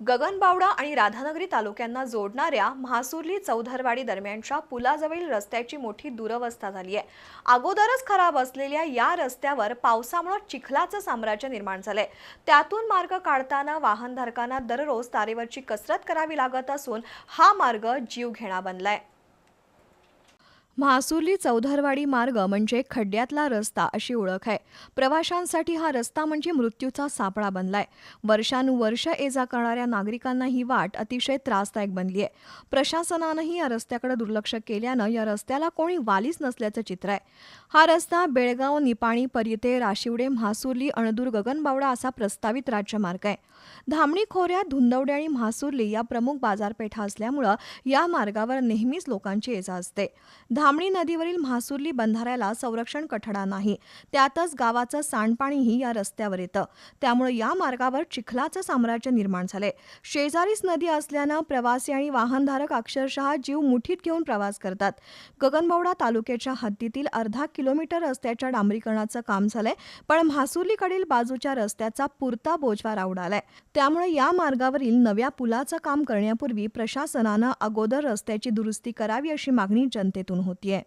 गगनबावडा आणि राधानगरी तालुक्यांना जोडणाऱ्या म्हासुर्ली चौधरवाडी दरम्यानच्या पुलाजवळील रस्त्याची मोठी दुरवस्था झाली आहे. अगोदरच खराब असलेल्या या रस्त्यावर पावसामुळे चिखलाचं साम्राज्य निर्माण झालंय. त्यातून मार्ग काढताना वाहनधारकांना दररोज तारेवरची कसरत करावी लागत असून हा मार्ग जीवघेणा बनलाय. म्हासुली चौधरवाडी मार्ग म्हणजे खड्ड्यातला रस्ता अशी ओळख आहे. प्रवाशांसाठी हा रस्ता म्हणजे मृत्यूचा सापळा बनलाय. वर्षानुवर्ष ये जा करणाऱ्या नागरिकांना ही वाट अतिशय त्रासदायक बनली आहे. प्रशासनानंही या रस्त्याकडे दुर्लक्ष केल्यानं या रस्त्याला कोणी वालीच नसल्याचं चित्र आहे. हा रस्ता बेळगाव निपाणी परिते राशिवडे म्हासुर्ली अणदूर गगनबावडा असा प्रस्तावित राज्यमार्ग आहे. धामणी खोऱ्यात धुंदवडे आणि म्हासुर्ली या प्रमुख बाजारपेठा असल्यामुळं या मार्गावर नेहमीच लोकांची ये जा असते. धामणी नदीवरील म्हासुर्ली बंधाऱ्याला संरक्षण कठडा नाही. त्यातच गावाचं सांडपाणीही या रस्त्यावर येतं. त्यामुळे या मार्गावर चिखलाचं साम्राज्य निर्माण झालंय. शेजारीच नदी असल्यानं प्रवासी आणि वाहनधारक अक्षरशः जीव मुठीत घेऊन प्रवास करतात. गगनबावडा तालुक्याच्या हद्दीतील अर्धा किलोमीटर रस्त्याच्या डांबरीकरणाचं काम झालंय पण म्हासुर्लीकडील बाजूच्या रस्त्याचा पुरता बोजवा रावडालाय त्यामुळे या मार्गावरील नव्या पुलाचं काम करण्यापूर्वी प्रशासनानं अगोदर रस्त्याची दुरुस्ती करावी अशी मागणी जनतेतून 店。